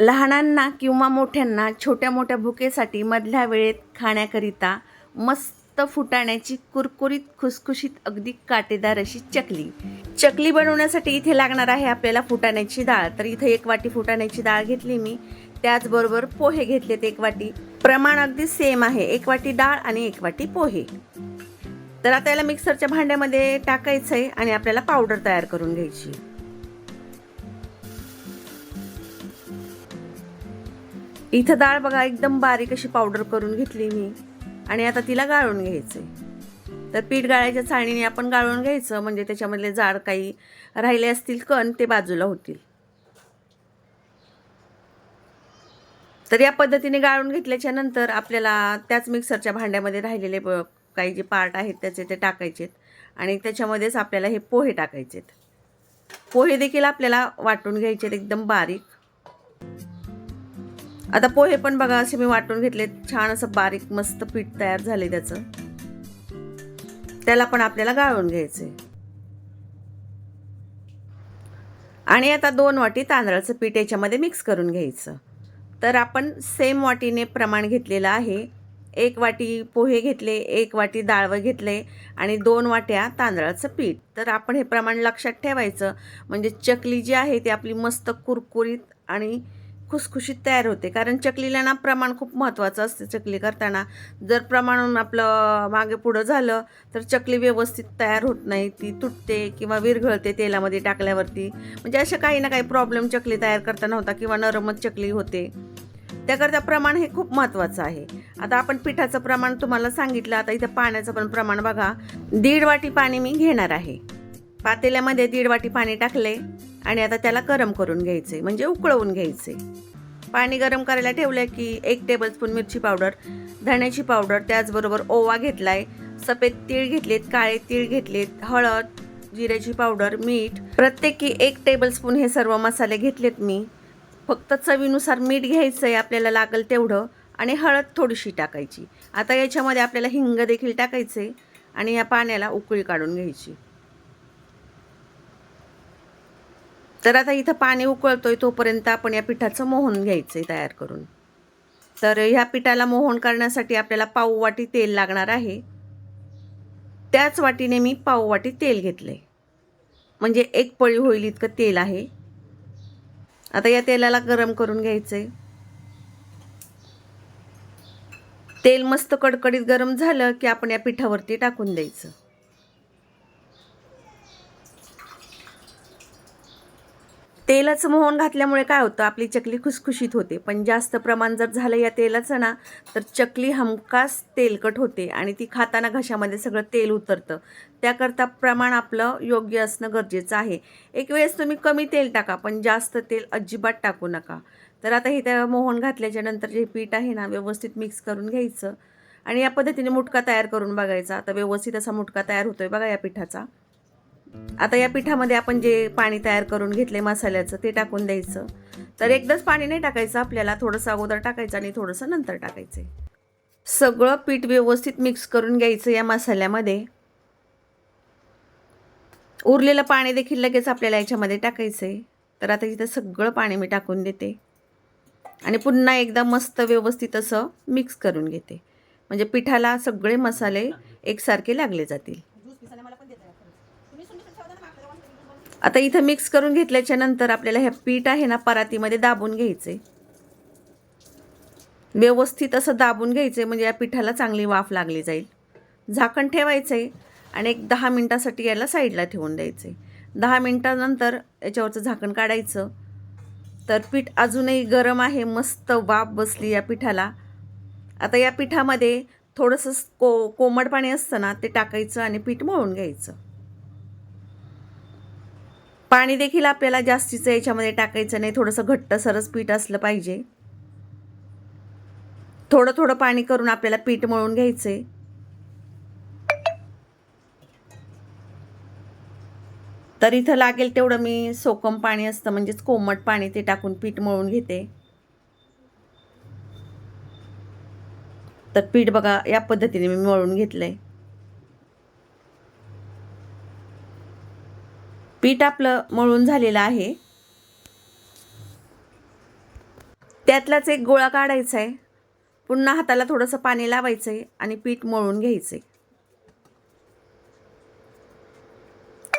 लहानांना किंवा मोठ्यांना छोट्या मोठ्या भुकेसाठी मधल्या वेळेत खाण्याकरिता मस्त फुटाण्याची कुरकुरीत खुसखुशीत अगदी काटेदार अशी चकली. चकली बनवण्यासाठी इथे लागणार आहे आपल्याला फुटाण्याची डाळ. तर इथे एक वाटी फुटाण्याची डाळ घेतली मी. त्याचबरोबर पोहे घेतलेत एक वाटी. प्रमाण अगदी सेम आहे. एक वाटी डाळ आणि एक वाटी पोहे. तर आता याला मिक्सरच्या भांड्यामध्ये टाकायचं आहे आणि आपल्याला पावडर तयार करून घ्यायची. इथं डाळ बघा एकदम बारीक अशी पावडर करून घेतली मी. आणि आता तिला गाळून घ्यायचंय. तर पीठ गाळायच्या चाळणीने आपण गाळून घ्यायचं म्हणजे त्याच्यामधले जाड काही राहिले असतील कण ते बाजूला होतील. तर या पद्धतीने गाळून घेतल्याच्या नंतर आपल्याला त्याच मिक्सरच्या भांड्यामध्ये राहिलेले ब- काही जे पार्ट आहेत त्याचे ते टाकायचेत. आणि त्याच्यामध्येच आपल्याला हे पोहे टाकायचेत. पोहे देखील आपल्याला वाटून घ्यायचेत एकदम बारीक. आता पोहे पण बघा असे मी वाटून घेतले छान असं बारीक मस्त पीठ तयार झाले त्याचं. त्याला पण आपल्याला गाळून घ्यायचंय. आणि आता दोन वाटी तांदळाचं पीठ याच्यामध्ये मिक्स करून घ्यायचं. तर आपण सेम वाटीने प्रमाण घेतलेलं आहे. एक वाटी पोहे घेतले एक वाटी डाळवं घेतले आणि दोन वाट्या तांदळाचं पीठ. तर आपण हे प्रमाण लक्षात ठेवायचं. म्हणजे चकली जी आहे ती आपली मस्त कुरकुरीत आणि खुसखुशीत तयार होते. कारण चकलीला ना प्रमाण खूप महत्त्वाचं असते चकली करताना. जर प्रमाण आपलं मागे पुढं झालं तर चकली व्यवस्थित तयार होत नाही. ती तुटते किंवा विरघळते तेलामध्ये टाकल्यावरती. म्हणजे अशा काही ना काही प्रॉब्लेम चकली तयार करताना होता किंवा नरमच चकली होते. त्याकरता प्रमाण हे खूप महत्त्वाचं आहे. आता आपण पिठाचं प्रमाण तुम्हाला सांगितलं. आता इथं पाण्याचं पण प्रमाण बघा. दीड वाटी पाणी मी घेणार आहे. पातेल्यामध्ये दीड वाटी पाणी टाकले. आणि आता त्याला गरम करून घ्यायचे म्हणजे उकळवून घ्यायचे. पाणी गरम करायला ठेवलं की एक टेबलस्पून मिरची पावडर धण्याची पावडर त्याचबरोबर ओवा घेतलाय सफेद तीळ घेतलेत काळे तीळ घेतलेत हळद जिऱ्याची पावडर मीठ. प्रत्येकी एक टेबलस्पून हे सर्व मसाले घेतलेत मी. फक्त चवीनुसार मीठ घ्यायचं आहे आपल्याला लागेल तेवढं. आणि हळद थोडीशी टाकायची. आता याच्यामध्ये आपल्याला हिंग देखील टाकायचे आणि या पाण्याला उकळी काढून घ्यायची. तर आता इथं पाणी उकळतोय तोपर्यंत आपण या पिठाचं मोहन घ्यायचं आहे तयार करून. तर ह्या पिठाला मोहन करण्यासाठी आपल्याला पाववाटी तेल लागणार आहे. त्याच वाटीने मी पाववाटी तेल घेतलंय. म्हणजे एक पळी होईल इतकं तेल आहे. आता या तेलाला गरम करून घ्यायचं आहे तेल मस्त कडकडीत गरम झालं की आपण या पिठावरती टाकून द्यायचं. तेलाचं मोहन घातल्यामुळे काय होतं आपली चकली खुसखुशीत होते. पण जास्त प्रमाण जर झालं या तेलाचं ना तर चकली हमखास तेलकट होते आणि ती खाताना घशामध्ये सगळं तेल उतरतं. त्याकरता प्रमाण आपलं योग्य असणं गरजेचं आहे. एक वेळेस तुम्ही कमी तेल टाका पण जास्त तेल अजिबात टाकू नका. तर आता हे त्या मोहन घातल्याच्या नंतर जे पीठ आहे ना व्यवस्थित मिक्स करून घ्यायचं. आणि या पद्धतीने मुटका तयार करून बघायचा. आता व्यवस्थित असा मुटका तयार होतो आहे बघा या पिठाचा. आता या पिठामध्ये आपण जे पाणी तयार करून घेतले मसाल्याचं ते टाकून द्यायचं. तर एकदाच पाणी नाही टाकायचं आपल्याला थोडंसं अगोदर टाकायचं आणि थोडंसं नंतर टाकायचं सगळं पीठ व्यवस्थित मिक्स करून घ्यायचं या मसाल्यामध्ये. उरलेलं पाणी देखील लगेच आपल्याला याच्यामध्ये टाकायचं आहे तर आता इथं सगळं पाणी मी टाकून देते. आणि पुन्हा एकदा मस्त व्यवस्थित असं मिक्स करून घेते. म्हणजे पिठाला सगळे मसाले एकसारखे लागले जातील. आता इथं मिक्स करून घेतल्याच्या नंतर आपल्याला हे पीठ आहे ना परातीमध्ये दाबून घ्यायचे व्यवस्थित असं दाबून घ्यायचे म्हणजे या पिठाला चांगली वाफ लागली जाईल. झाकण ठेवायचं आहे आणि एक दहा मिनटासाठी याला साईडला ठेवून द्यायचे दहा मिनटानंतर याच्यावरचं झाकण काढायचं. तर पीठ अजूनही गरम आहे मस्त वाफ बसली या पिठाला. आता या पिठामध्ये थोडंसं को कोमट पाणी असतं ना ते टाकायचं आणि पीठ मळून घ्यायचं. पाणी देखील आपल्याला जास्तीचं याच्यामध्ये टाकायचं नाही. थोडंसं घट्ट सरस पीठ असलं पाहिजे. थोडं थोडं पाणी करून आपल्याला पीठ मळून घ्यायचंय. तर इथं लागेल तेवढं मी सोकम पाणी असतं म्हणजेच कोमट पाणी ते टाकून पीठ मळून घेते. तर पीठ बघा या पद्धतीने मी मळून घेतलं आहे पीठ आपलं मळून झालेलं आहे. त्यातलाच एक गोळा काढायचा आहे पुन्हा हाताला थोडंसं पाणी लावायचं आहे आणि पीठ मळून घ्यायचं आहे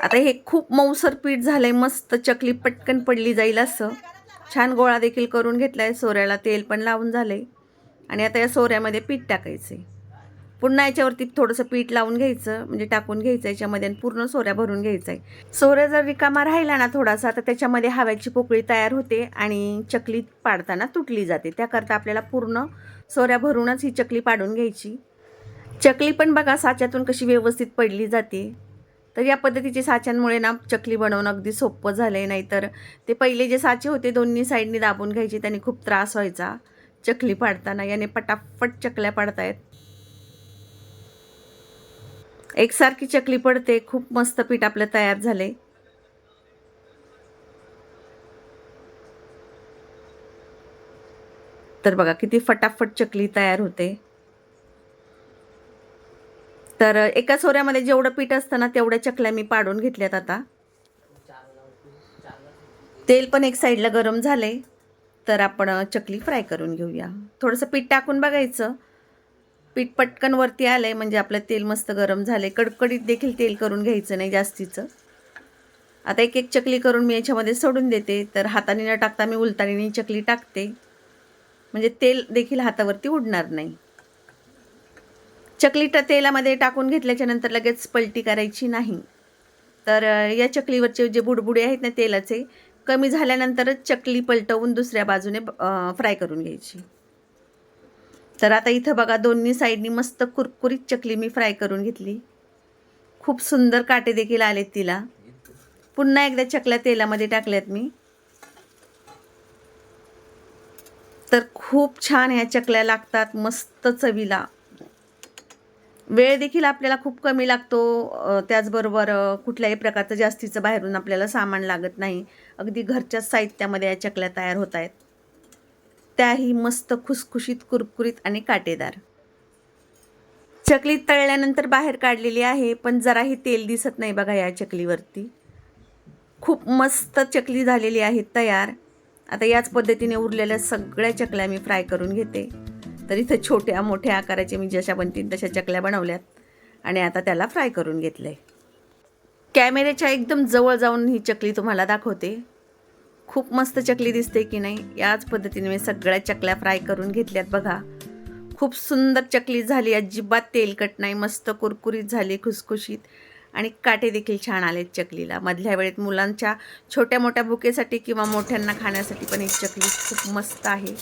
आता हे खूप मऊसर पीठ झालंय मस्त चकली पटकन पडली जाईल असं. छान गोळा देखील करून घेतलाय सोऱ्याला तेल पण लावून झालंय. आणि आता या सोऱ्यामध्ये पीठ टाकायचं आहे पुन्हा याच्यावरती थोडंसं पीठ लावून घ्यायचं म्हणजे टाकून घ्यायचं याच्यामध्ये आणि पूर्ण सोऱ्या भरून घ्यायचा आहे सोऱ्या जर रिकामा राहिला ना थोडासा तर त्याच्यामध्ये हव्याची पोकळी तयार होते आणि चकली पाडताना तुटली जाते. त्याकरता आपल्याला पूर्ण सोऱ्या भरूनच ही चकली पाडून घ्यायची. चकली पण बघा साच्यातून कशी व्यवस्थित पडली जाते. तर या पद्धतीचे साच्यांमुळे ना चकली बनवणं अगदी सोपं झालं आहे नाहीतर ते पहिले जे साचे होते दोन्ही साईडनी दाबून घ्यायचे त्यांनी खूप त्रास व्हायचा चकली पाडताना. याने पटापट चकल्या पाडतायत. एकसारखी चकली पडते. खूप मस्त पीठ आपलं तयार झाले तर बघा किती फटाफट चकली तयार होते. तर एका सोऱ्यामध्ये जेवढं पीठ असतं ना तेवढ्या चकल्या मी पाडून घेतल्यात आता. तेल पण एक साईडला गरम झाले तर आपण चकली फ्राय करून घेऊया. थोडंसं पीठ टाकून बघायचं. पीठ पटकन वरती आलं आहे म्हणजे आपलं तेल मस्त गरम झालं आहे कडकडीत देखील तेल करून घ्यायचं नाही जास्तीचं. आता एक एक चकली करून मी याच्यामध्ये सोडून देते. तर हाताने न टाकता मी उलतानीने चकली टाकते. म्हणजे तेल देखील हातावरती उडणार नाही. चकली ट तेलामध्ये टाकून घेतल्याच्या नंतर लगेच पलटी करायची नाही. तर या चकलीवरचे जे बुडबुडे आहेत ना तेलाचे कमी झाल्यानंतरच चकली पलटवून दुसऱ्या बाजूने फ्राय करून घ्यायची. तर आता इथं बघा दोन्ही साईडनी मस्त कुरकुरीत चकली मी फ्राय करून घेतली. खूप सुंदर काटे देखील आलेत तिला. पुन्हा एकदा चकल्या तेलामध्ये टाकल्यात मी. तर खूप छान ह्या चकल्या लागतात मस्त चवीला. वेळ देखील आपल्याला खूप कमी लागतो त्याचबरोबर कुठल्याही प्रकारचं जास्तीचं बाहेरून आपल्याला सामान लागत नाही. अगदी घरच्याच साहित्यामध्ये या चकल्या तयार होत आहेत. त्याही मस्त खुसखुशीत कुरकुरीत आणि काटेदार. चकली तळल्यानंतर बाहेर काढलेली आहे पण जराही तेल दिसत नाही बघा या चकलीवरती. खूप मस्त चकली झालेली आहे तयार. आता याच पद्धतीने उरलेल्या सगळ्या चकल्या मी फ्राय करून घेते. तर इथं छोट्या मोठ्या आकाराचे मी जशा बनतील तशा चकल्या बनवल्यात आणि आता त्याला फ्राय करून घेतलं आहे कॅमेऱ्याच्या एकदम जवळ जाऊन ही चकली तुम्हाला दाखवते. खूप मस्त चकली दिसते की नाही? याच पद्धतीने मी सगळ्या चकल्या फ्राय करून घेतल्यात बघा. खूप सुंदर चकली झाली. अजिबात तेलकट नाही. मस्त कुरकुरीत झाली खुसखुशीत. आणि काटे देखील छान आलेत चकलीला. मधल्या वेळेत मुलांच्या छोट्या मोठ्या भुकेसाठी किंवा मोठ्यांना खाण्यासाठी पण ही चकली खूप मस्त आहे.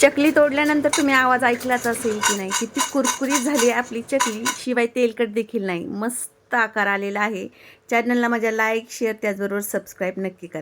चकली तोडल्यानंतर तुम्ही आवाज ऐकलाच असेल की नाही? किती कुरकुरीत झाली आहे आपली चकली. शिवाय तेलकट देखील नाही. मस्त आकार आलेला आहे. चॅनलला माझ्या लाईक शेअर त्याचबरोबर सबस्क्राईब नक्की करा.